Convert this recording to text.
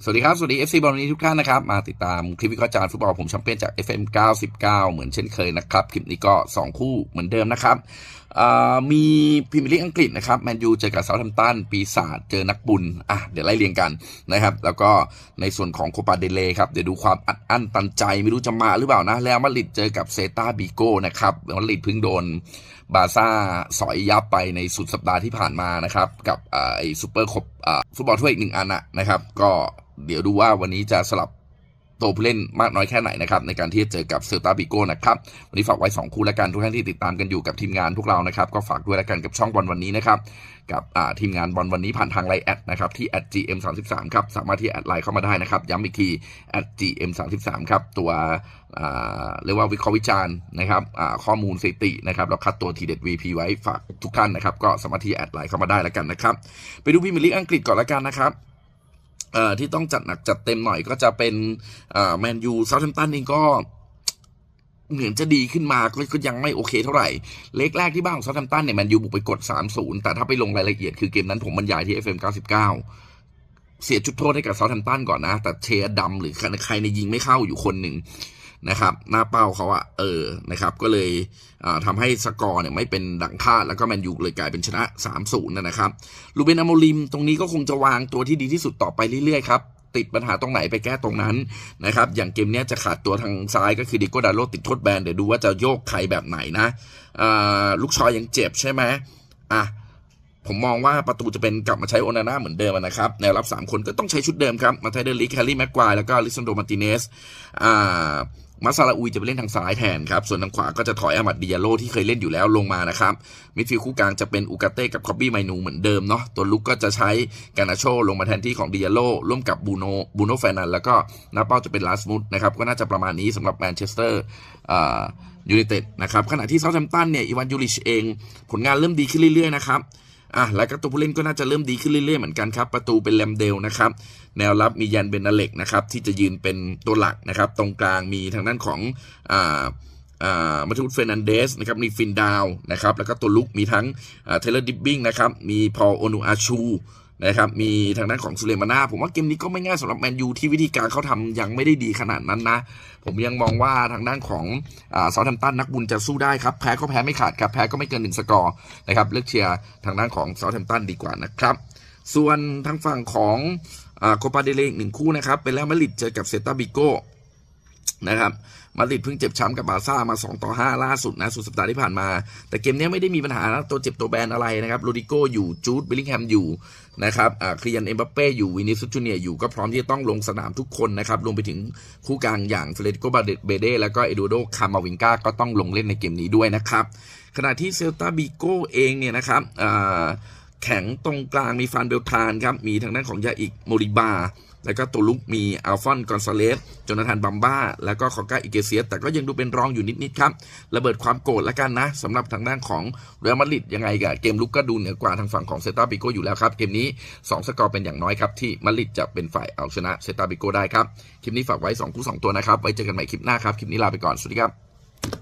สวัสดีครับ สวัสดี FC บอลนี้ทุกท่านนะครับ มาติดตามคลิปวิเคราะห์จารย์ฟุตบอลผมแชมเปี้ยนจาก FM 99 เหมือนเช่นเคยนะครับ คลิปนี้ก็ 2 คู่เหมือนเดิมนะครับมีพรีเมียร์ลีกอังกฤษนะครับแมนยูเจอกับเซาท์แฮมป์ตันปีศาจเจอนักบุญอะเดี๋ยวไล่เรียงกันนะครับแล้วก็ในส่วนของโคปาเดเลครับเดี๋ยวดูความอัดอั้นตันใจไม่รู้จะมาหรือเปล่านะแล้วมาดริดเจอกับเซตาบิโก้นะครับมาดริดเพิ่งโดน บาซ่าสอยยับไปในสุดสัปดาห์ที่ผ่านมานะครับ กับไอซูเปอร์คบฟุตบอลถ้วยอีกหนึ่งอันนะครับ ก็เดี๋ยวดูว่าวันนี้จะสลับ ตัวผู้เล่นมากน้อยแค่ไหนนะครับในการที่จะเจอกับเซลตาบิโก้นะครับวันนี้ฝากไว้ 2 คู่แล้วกันทุกท่านที่ติดตามกันอยู่กับทีมงานพวกเรานะครับก็ฝากด้วยแล้วกันกับช่องบอลวันนี้นะครับกับทีมงานบอลวันนี้ผ่านทางไลน์แอดนะครับที่ @gm33 ครับสามารถที่แอดไลน์เข้ามาได้นะครับย้ำอีกที @gm33 ครับตัวเรียกว่าวิเคราะห์วิจารณ์นะครับข้อมูลสถิตินะครับเราคัดตัวทีเด็ด VP ไว้ฝากทุกท่านนะครับก็สามารถที่แอดไลน์เข้ามาได้แล้วกันนะครับไปดูพรีเมียร์ลีกอังกฤษก่อนแล้วกันนะครับ ที่ต้องจัดหนักจัดเต็มหน่อยก็จะเป็นแมนยูเซาท์แฮมป์ตันเองก็เหมือนจะดีขึ้นมาก็ยังไม่โอเคเท่าไหร่ เล็กแรกที่บ้านของเซาท์แฮมป์ตันเนี่ยแมนยูบุกไปกด 3-0 แต่ถ้าไปลงรายละเอียดคือเกมนั้นผมบรรยายที่ FM 99เสียจุดโทษให้กับเซาท์แฮมป์ตันก่อนนะ แต่เชียร์ดำหรือใครในยิงไม่เข้าอยู่คนหนึ่ง นะครับหน้าเป้าเขาอะเออนะครับก็เลยอ่าทำให้สกอร์เนี่ยไม่เป็นดังคาดแล้วก็แมนยูเลยกลายเป็นชนะ3-0นะนะครับลูเบนอโมลิมตรงนี้ก็คงจะวางตัวที่ดีที่สุดต่อไปเรื่อยๆครับติดปัญหาตรงไหนไปแก้ตรงนั้นนะครับ อย่างเกมนี้จะขาดตัวทางซ้ายก็คือดิโกดาโลติดโทษแบน เดี๋ยวดูว่าจะโยกใครแบบไหนนะลูกชอยยังเจ็บใช่ไหมอะผมมองว่าประตูจะเป็นกลับมาใช้โอนาน่าเหมือนเดิมนะครับแนวรับ 3 คนก็ต้องใช้ชุดเดิมครับ มาไทเดอร์ลิกแฮร์รี่แม็กควายแล้วก็ลิซันโดมาร์ติเนสอ่า มาซาลาอุยจะไปเล่นทางซ้ายแทนครับ ส่วนทางขวาก็จะถอยอามัดดิยาโลที่เคยเล่นอยู่แล้วลงมานะครับมิดฟิลด์คู่กลางจะเป็นอูกาเต้กับคอบบี้ไมนูเหมือนเดิมเนาะตัวลุกก็จะใช้กานาโชลงมาแทนที่ของดิยาโลร่วมกับบูโนบูโนแฟนันแล้วก็นาเป้าจะเป็นลาสมุดนะครับก็น่าจะประมาณนี้สำหรับแมนเชสเตอร์ยูไนเต็ดนะครับขณะที่เซาท์แฮมป์ตันเนี่ยอีวานยูริชเอง ผลงานเริ่มดีขึ้นเรื่อยๆนะครับ อะแล้วก็ตัวผู้เล่นก็น่าจะเริ่มดีขึ้นเรื่อยๆเหมือนกันครับ ประตูเป็นแลมเดลนะครับ แนวรับมียันเบนาเล็กนะครับที่จะยืนเป็นตัวหลักนะครับ ตรงกลางมีทางด้านของอ่าอ่ามาทูตเฟรนันเดสนะครับมีฟินดาวนะครับแล้วก็ตัวลุกมีทั้งเทเลอร์ดิบบิงนะครับมีพอลโอนูอาชู นะครับมีทางด้านของสุเลมานาผมว่าเกมนี้ก็ไม่ง่ายสำหรับแมนยูที่วิธีการเขาทำยังไม่ได้ดีขนาดนั้นนะ ผมยังมองว่าทางด้านของเซาท์แฮมป์ตันนักบุญจะสู้ได้ครับ แพ้ก็แพ้ไม่ขาดครับ แพ้ก็ไม่เกินหนึ่งสกอร์นะครับเลือกเชียร์ทางด้านของเซาท์แฮมป์ตันดีกว่านะครับ ส่วนทางฝั่งของโคปาเดเลกหนึ่งคู่นะครับเป็นแล้วมาริดเจอกับเซตาบิโก นะครับมาดริดเพิ่งเจ็บช้ำกับบาซ่ามา 2 ต่อ 5 ล่าสุดนะสุดสัปดาห์ที่ผ่านมา แต่เกมนี้ไม่ได้มีปัญหานะตัวเจ็บตัวแบนอะไรนะครับโรดิโกอยู่จูดบิลลิงแฮมอยู่นะครับอาคลียันเอ็มบัปเป้อยู่วินิสุจูเนียอยู่ก็พร้อมที่จะต้องลงสนามทุกคนนะครับรวมไปถึงคู่กลางอย่างเฟเดริโกบาเบเดแล้วก็เอดูโดคามาวิงกาก็ต้องลงเล่นในเกมนี้ด้วยนะครับขณะที่เซลตาบิโกเองเนี่ยนะครับแข็งตรงกลางมีฟานเบลทานครับมีทางด้านของยาอิกโมริบา แล้วก็ตัวลุกมีอัลฟอนกอนซาเลสจนาธานบัมบ้า แล้วก็คอก้าอิเกเซียสแต่ก็ยังดูเป็นรองอยู่นิด ๆ ครับ ระเบิดความโกรธแล้วกันนะสำหรับทางด้านของเรอัลมาดริดยังไงกับเกมลุกก็ดูเหนือกว่าทางฝั่งของเซตาบิโกอยู่แล้วครับ เกมนี้ 2 สกอร์เป็นอย่างน้อยครับ ที่มาดริดจะเป็นฝ่ายเอาชนะเซตาบิโกได้ครับคลิปนี้ฝากไว้2คู่2ตัวนะครับไว้เจอกันใหม่คลิปหน้าครับคลิปนี้ลาไปก่อนสวัสดีครับ